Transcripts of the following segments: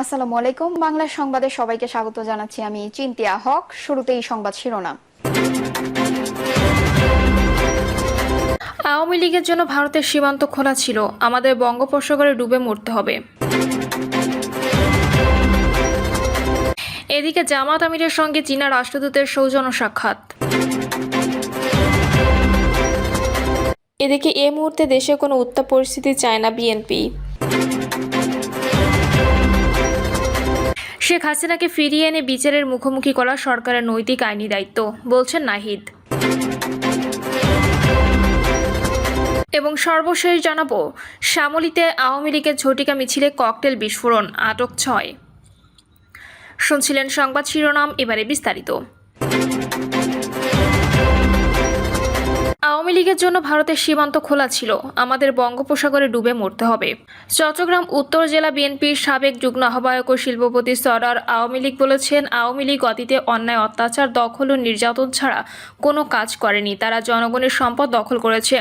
আসসালামু আলাইকুম। বাংলা সংবাদে সবাইকে স্বাগত জানাচ্ছি আমি চিন্তিয়া হক। শুরুতেই সংবাদ শিরোনাম। আওয়ামী লীগের জন্য ভারতের সীমান্ত খোলা ছিল। আমাদের বঙ্গোপসাগরে ডুবে মরতে হবে। এদিকে জামাত আমিরের সঙ্গে চীনা রাষ্ট্রদূতের সৌজন্য সাক্ষাৎ। এদিকে এ মুহূর্তে দেশে কোনো উত্তাপ পরিস্থিতি চায় না বিএনপি। শেখ হাসিনাকে ফিরিয়ে এনে বিচারের মুখোমুখি করা সরকারের নৈতিক আইনি দায়িত্ব, বলছেন নাহিদ। এবং সর্বশেষ জানাব, শ্যামলিতে আওয়ামী লীগের ঝটিকা মিছিলে ককটেল বিস্ফোরণ, আটক ছয়। শুনছিলেন সংবাদ শিরোনাম, এবারে বিস্তারিত। আওয়ামী লীগের জন্য ভারতের সীমান্ত খোলা ছিল। আমাদের বঙ্গোপসাগরে ডুবে মরতে হবে। চট্টগ্রাম, উত্তর জেলা বিএনপির সাবেক যুগ্ম আহ্বায়ক ও শিল্পপতি সরার আওয়ামী লীগ বলেছেন, আওয়ামী লীগ অতীতে অন্যায়, অত্যাচার, দখল ও নির্যাতন ছাড়া কোনো কাজ করেনি। তারা জনগণের সম্পদ দখল করেছে,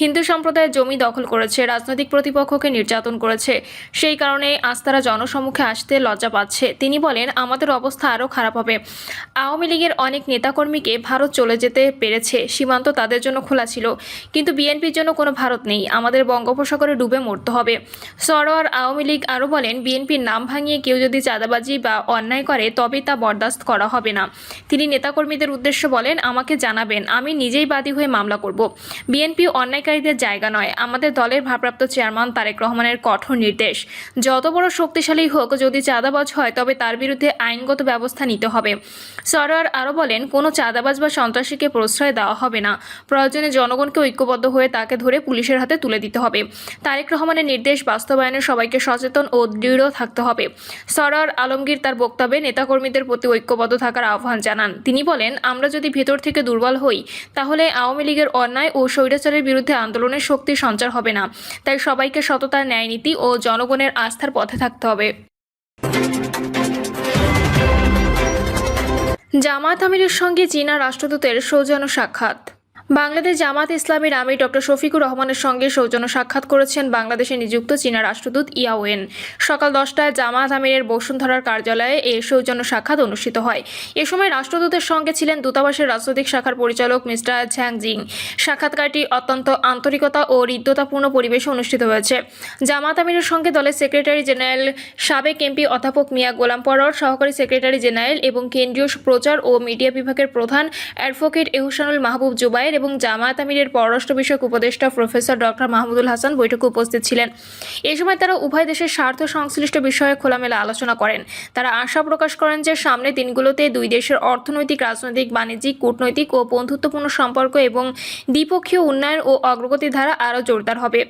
হিন্দু সম্প্রদায়ের জমি দখল করেছে, রাজনৈতিক প্রতিপক্ষকে নির্যাতন করেছে। সেই কারণে আজ তারা জনসম্মুখে আসতে লজ্জা পাচ্ছে। তিনি বলেন, আমাদের অবস্থা আরও খারাপ হবে। আওয়ামী লীগের অনেক নেতাকর্মীকে ভারত চলে যেতে পেরেছে। সীমান্ত তাদের জন্য খোলা ছিল। কিন্তু বিএনপির জন্য কোনো ভারত নেই। আমাদের বঙ্গোপসাগরে ডুবে মরতে হবে। সরোয়ার আওয়ামী লীগ আরও বলেন, বিএনপির নাম ভাঙিয়ে কেউ যদি চাঁদাবাজি বা অন্যায় করে, তবে তা বরদাস্ত করা হবে না। তিনি নেতাকর্মীদের উদ্দেশ্য বলেন, আমাকে জানাবেন, আমি নিজেই বাদী হয়ে মামলা করব। বিএনপি অন্যায়কারীদের জায়গা নয়। আমাদের দলের ভারপ্রাপ্ত চেয়ারম্যান তারেক রহমানের কঠোর নির্দেশ। যত বড় শক্তিশালী হোক, যদি চাঁদাবাজ হয়, তবে তার বিরুদ্ধে আইনগত ব্যবস্থা নিতে হবে। সরোয়ার আরও বলেন, কোনো চাঁদাবাজ বা সন্ত্রাসীকে প্রশ্রয় দেওয়া হবে না। প্রয়োজনে জনগণকে ঐক্যবদ্ধ হয়ে তাকে ধরে পুলিশের হাতে তুলে দিতে হবে। তারেক রহমানের নির্দেশ বাস্তবায়নে সবাইকে সচেতন ও দৃঢ় থাকতে হবে। সরার আলমগীর তার বক্তব্যে নেতাকর্মীদের প্রতি ঐক্যবদ্ধ থাকার আহ্বান জানান। তিনি বলেন, আমরা যদি ভেতর থেকে দুর্বল হই, তাহলে আওয়ামী লীগের অন্যায় ও স্বৈরাচারের বিরুদ্ধে আন্দোলনের শক্তি সঞ্চার হবে না। তাই সবাইকে সততার ন্যায়নীতি ও জনগণের আস্থার পথে থাকতে হবে। জামাত আমিরের সঙ্গে চীনা রাষ্ট্রদূতের সৌজন্য সাক্ষাৎ। বাংলাদেশ জামাত ইসলামীর আমির ডক্টর শফিকুর রহমানের সঙ্গে সৌজন্য সাক্ষাৎ করেছেন বাংলাদেশে নিযুক্ত চীনা রাষ্ট্রদূত ইয়াওয়েন। সকাল দশটায় জামাত আমিরের বসুন্ধরার কার্যালয়ে এই সৌজন্য সাক্ষাৎ অনুষ্ঠিত হয়। এ সময় রাষ্ট্রদূতের সঙ্গে ছিলেন দূতাবাসের রাজনৈতিক শাখার পরিচালক মিস্টার ঝ্যাং জিং সাক্ষাৎকারটি অত্যন্ত আন্তরিকতা ও হৃদ্যতাপূর্ণ পরিবেশে অনুষ্ঠিত হয়েছে। জামাত আমিরের সঙ্গে দলের সেক্রেটারি জেনারেল, সাবেক এমপি অধ্যাপক মিয়া গোলাম পরর, সহকারী সেক্রেটারি জেনারেল এবং কেন্দ্রীয় প্রচার ও মিডিয়া বিভাগের প্রধান অ্যাডভোকেট এহসানুল মাহবুব জুবাইর এবং জামায়াত আমিরের পররাষ্ট্র বিষয়ক উপদেষ্টা প্রফেসর ডক্টর মাহমুদুল হাসান বৈঠকে উপস্থিত ছিলেন। এ সময় তারা উভয় দেশের স্বার্থ সংশ্লিষ্ট বিষয়ে খোলামেলা আলোচনা করেন। তারা আশা প্রকাশ করেন যে সামনের দিনগুলোতে দুই দেশের অর্থনৈতিক, রাজনৈতিক, বাণিজ্যিক, কূটনৈতিক ও বন্ধুত্বপূর্ণ সম্পর্ক এবং দ্বিপক্ষীয় উন্নয়ন ও অগ্রগতির ধারা আরও জোরদার হবে।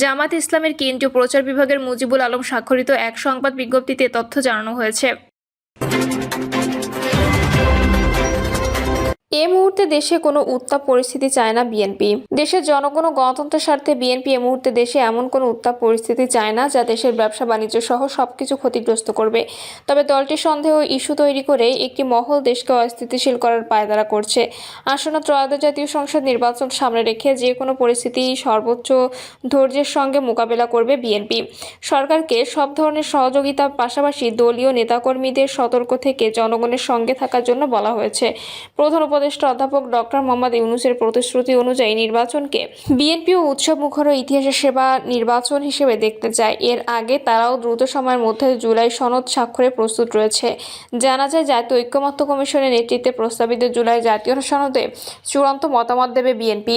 জামাত ইসলামের কেন্দ্রীয় প্রচার বিভাগের মুজিবুল আলম স্বাক্ষরিত এক সংবাদ বিজ্ঞপ্তিতে তথ্য জানানো হয়েছে। এ মুহূর্তে দেশে কোনো উত্তাপ পরিস্থিতি চায় না বিএনপি। দেশের জনগণ ও গণতন্ত্রের স্বার্থে বিএনপি এ মুহূর্তে দেশে এমন কোনো উত্তাপ পরিস্থিতি চায় না যা দেশের ব্যবসা বাণিজ্য সহ সবকিছু ক্ষতিগ্রস্ত করবে। তবে দলটি সন্দেহ ইস্যু তৈরি করে একটি মহল দেশকে অস্থিতিশীল করার পায়তারা করছে। আসন্ন ত্রয়োদশ জাতীয় সংসদ নির্বাচন সামনে রেখে যে কোনো পরিস্থিতি সর্বোচ্চ ধৈর্যের সঙ্গে মোকাবেলা করবে বিএনপি। সরকারকে সব ধরনের সহযোগিতার পাশাপাশি দলীয় নেতাকর্মীদের সতর্ক থেকে জনগণের সঙ্গে থাকার জন্য বলা হয়েছে। প্রধান উপদেষ্টা অধ্যাপক ডক্টর মোহাম্মদ ইউনুসের প্রতিশ্রুতি অনুযায়ী নির্বাচনকে বিএনপি ও উৎসব মুখর ইতিহাসের সেবা নির্বাচন হিসেবে দেখতে চায়। এর আগে তারাও দ্রুত সময়ের মধ্যে জুলাই সনদ স্বাক্ষরে প্রস্তুত রয়েছে। জানা যায়, জাতীয় ঐক্যমত্য কমিশনের নেতৃত্বে প্রস্তাবিত জুলাই জাতীয় সনদে চূড়ান্ত মতামত দেবে বিএনপি।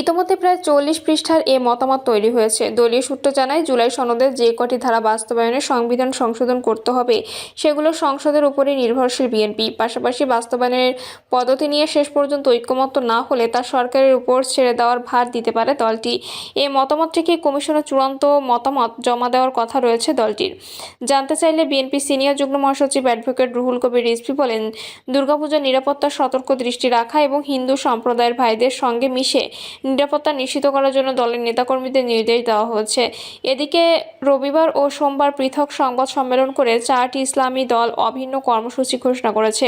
ইতোমধ্যে প্রায় চল্লিশ পৃষ্ঠার এ মতামত তৈরি হয়েছে। দলীয় সূত্র জানায়, জুলাই সনদে যে কটি ধারা বাস্তবায়নে সংবিধান সংশোধন করতে হবে, সেগুলো সংসদের উপরই নির্ভরশীল বিএনপি। পাশাপাশি বাস্তবায়নের পদ্ধতি নিয়ে শেষ পর্যন্ত ঐক্যমত্য না হলে তা সরকারের উপর ছেড়ে দেওয়ার ভার দিতে পারে দলটি। এই মতামতটিকে কমিশনের চূড়ান্ত মতামত জমা দেওয়ার কথা রয়েছে দলটির। জানতে চাইলে বিএনপি সিনিয়র যুগ্ম মহাসচিব অ্যাডভোকেট রুহুল কবির রিজভি বলেন, দুর্গাপূজার নিরাপত্তার সতর্ক দৃষ্টি রাখা এবং হিন্দু সম্প্রদায়ের ভাইদের সঙ্গে মিশে নিরাপত্তা নিশ্চিত করার জন্য দলের নেতাকর্মীদের নির্দেশ দেওয়া হয়েছে। এদিকে রবিবার ও সোমবার পৃথক সংবাদ সম্মেলন করে চারটি ইসলামী দল অভিন্ন কর্মসূচি ঘোষণা করেছে।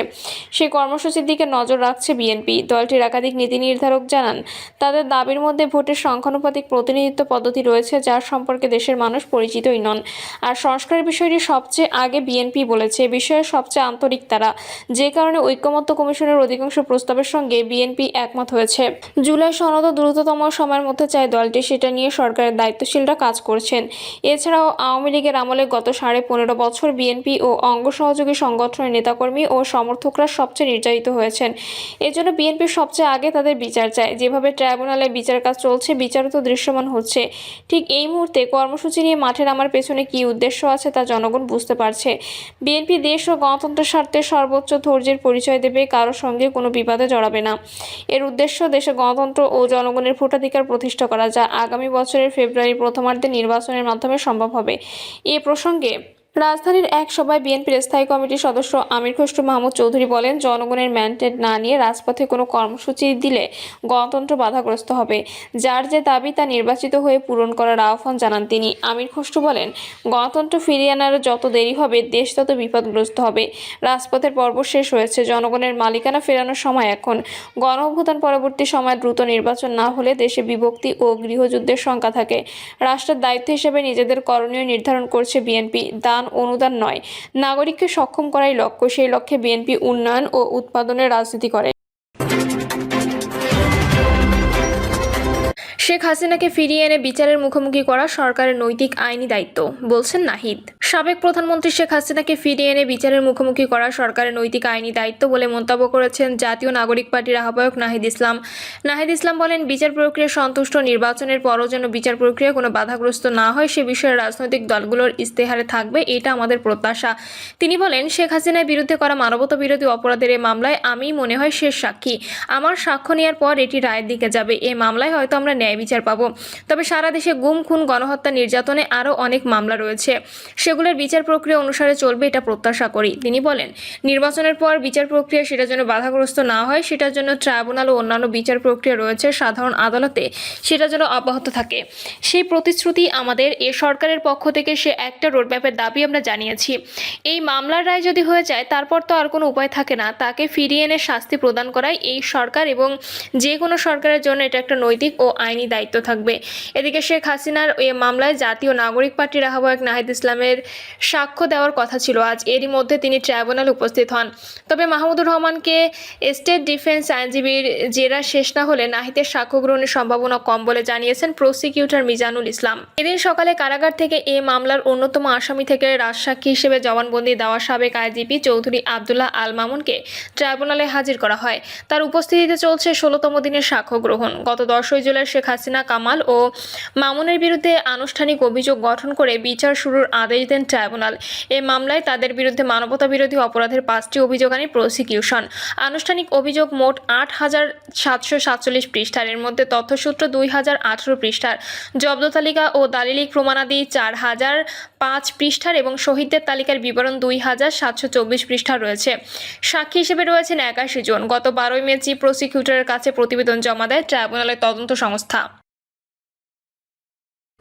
সেই কর্মসূচির দিকে নজর রাখছে রাখছে বিএনপি। দলটির একাধিক নীতি নির্ধারক জানান, তাদের দাবির মধ্যে ভোটের সংখ্যানুপাতিক প্রতিনিধিত্ব পদ্ধতি রয়েছে যার সম্পর্কে দেশের মানুষ পরিচিতই নন। আর সংস্কারের বিষয়টি সবচেয়ে আগে বিএনপি বলেছে বিষয়ে সবচেয়ে আন্তরিক তারা। যে কারণে ঐক্যমত্য কমিশনের অধিকাংশ প্রস্তাবের সঙ্গে বিএনপি একমত হয়েছে। জুলাই সনদ দ্রুততম সময়ের মধ্যে চায় দলটি, সেটা নিয়ে সরকারের দায়িত্বশীলরা কাজ করছেন। এছাড়াও আওয়ামী লীগের আমলে গত সাড়ে পনেরো বছর বিএনপি ও অঙ্গ সহযোগী সংগঠনের নেতাকর্মী ও সমর্থকরা সবচেয়ে নির্যাতিত হয়েছেন। এজন্য বিএনপি সবচেয়ে আগে তাদের বিচার চায়। যেভাবে ট্রাইব্যুনালে বিচার কাজ চলছে, বিচারও তো দৃশ্যমান হচ্ছে। ঠিক এই মুহূর্তে কর্মসূচি নিয়ে মাঠে নামার পেছনে কী উদ্দেশ্য আছে তা জনগণ বুঝতে পারছে। বিএনপি দেশ ও গণতন্ত্রের স্বার্থে সর্বোচ্চ ধৈর্যের পরিচয় দেবে কারোর সঙ্গে কোনো বিবাদে জড়াবে না। এর উদ্দেশ্য দেশে গণতন্ত্র ও জনগণের ভোটাধিকার প্রতিষ্ঠা করা যা আগামী বছরের ফেব্রুয়ারি প্রথমার্ধে নির্বাচনের মাধ্যমে সম্ভব হবে। এ প্রসঙ্গে রাজধানীর এক সভায় বিএনপির স্থায়ী কমিটির সদস্য আমির খসরু মাহমুদ চৌধুরী বলেন, জনগণের ম্যান্ডেট না নিয়ে রাজপথে কোনো কর্মসূচি দিলে গণতন্ত্র বাধাগ্রস্ত হবে। যার যে দাবি তা নির্বাচিত হয়ে পূরণ করার আহ্বান জানান তিনি। আমির খসরু বলেন, গণতন্ত্র ফিরিয়ে আনার যত দেরি হবে, দেশ তত বিপদগ্রস্ত হবে। রাজপথের পর্ব শেষ হয়েছে, জনগণের মালিকানা ফেরানোর সময় এখন। গণ পরবর্তী সময় দ্রুত নির্বাচন না হলে দেশে বিভক্তি ও গৃহযুদ্ধের শঙ্কা থাকে। রাষ্ট্রের দায়িত্ব হিসেবে নিজেদের করণীয় নির্ধারণ করছে বিএনপি। দান অনুদান নয়। নাগরিককে সক্ষম করাই লক্ষ্য। সেই লক্ষ্যে বিএনপি উন্নয়ন ও উৎপাদনের রাজনীতি করে। শেখ হাসিনাকে ফিরিয়ে এনে বিচারের মুখোমুখি করা সরকারের নৈতিক আইনি দায়িত্ব, বলছেন নাহিদ। সাবেক প্রধানমন্ত্রী শেখ হাসিনাকে ফিরিয়ে এনে বিচারের মুখোমুখি করা সরকারের নৈতিক আইনি দায়িত্ব বলে মন্তব্য করেছেন জাতীয় নাগরিক পার্টির আহ্বায়ক নাহিদ ইসলাম। নাহিদ ইসলাম বলেন, বিচার প্রক্রিয়া সন্তুষ্ট, নির্বাচনের পরও যেন বিচার প্রক্রিয়া কোনো বাধাগ্রস্ত না হয়, সে বিষয়ে রাজনৈতিক দলগুলোর ইস্তেহারে থাকবে, এটা আমাদের প্রত্যাশা। তিনি বলেন, শেখ হাসিনার বিরুদ্ধে করা মানবতা বিরোধী অপরাধের এই মামলায় আমি মনে হয় শেষ সাক্ষী। আমার সাক্ষ্য নেওয়ার পর এটি রায়ের দিকে যাবে এই মামলায় হয়তো আমরা ন্যায় বিচার পাবো। তবে সারা দেশে গুম, খুন, গণহত্যা, নির্যাতনে আরও অনেক মামলা রয়েছে। সেগুলোর বিচার প্রক্রিয়া অনুসারে চলবে এটা প্রত্যাশা করি। তিনি বলেন, নির্বাচনের পর বিচার প্রক্রিয়া সেটা যেন বাধাগ্রস্ত না হয়, সেটার জন্য ট্রাইব্যুনাল ও অন্যান্য বিচার প্রক্রিয়া রয়েছে, সাধারণ আদালতে সেটা যেন অব্যাহত থাকে। সেই প্রতিশ্রুতি আমাদের এ সরকারের পক্ষ থেকে সে একটা রোডম্যাপের দাবি আমরা জানিয়েছি। এই মামলার রায় যদি হয়ে যায়, তারপর তো আর কোনো উপায় থাকে না। তাকে ফিরিয়ে এনে শাস্তি প্রদান করাই এই সরকার এবং যে কোনো সরকারের জন্য এটা একটা নৈতিক ও আইনি দায়িত্ব। থাকবে। এদিকে শেখ হাসিনার এই মামলায় জাতীয় নাগরিক পার্টির আহ্বায়ক নাহিদ ইসলামের সাক্ষ্য দেওয়ার কথা ছিল। আজ এরই মধ্যে তিনি ট্রাইব্যুনালে উপস্থিত হন। তবে মাহমুদুর রহমানকে স্টেট ডিফেন্স আইনজীবীর জেরা শেষ না হলে নাহিদের সাক্ষ্য গ্রহণের সম্ভাবনা কম বলে জানিয়েছেন প্রসিকিউটর মিজানুল ইসলাম। এদিন সকালে কারাগার থেকে এ মামলার অন্যতম আসামি থেকে রাজসাক্ষী হিসেবে জবানবন্দি দেওয়া সাবেক আইজিপি চৌধুরী আবদুল্লাহ আল মামুনকে ট্রাইব্যুনালে হাজির করা হয়। তার উপস্থিতিতে চলছে ষোলোতম দিনের সাক্ষ্য গ্রহণ। গত দশই জুলাই শেখ হাসিনা কামাল ও মামুনের বিরুদ্ধে আনুষ্ঠানিক অভিযোগ গঠন করে বিচার শুরুর আদেশ দেন ট্রাইব্যুনাল। এই মামলায় তাদের বিরুদ্ধে মানবতা বিরোধী অপরাধের পাঁচটি অভিযোগ আনে প্রসিকিউশন। আনুষ্ঠানিক অভিযোগ মোট আট হাজার সাতশো সাতচল্লিশ পৃষ্ঠার। এর মধ্যে তথ্যসূত্র দুই হাজার আঠেরো পৃষ্ঠার। জব্দ তালিকা ও দালিলিক প্রমাণাদি চার হাজার পাঁচ পৃষ্ঠার এবং শহীদদের তালিকার বিবরণ দুই হাজার সাতশো চব্বিশ পৃষ্ঠা রয়েছে। সাক্ষী হিসেবে রয়েছেন একাশি জন। গত বারোই মে চিফ প্রসিকিউটরের কাছে প্রতিবেদন জমা দেয় ট্রাইব্যুনালের তদন্ত সংস্থা।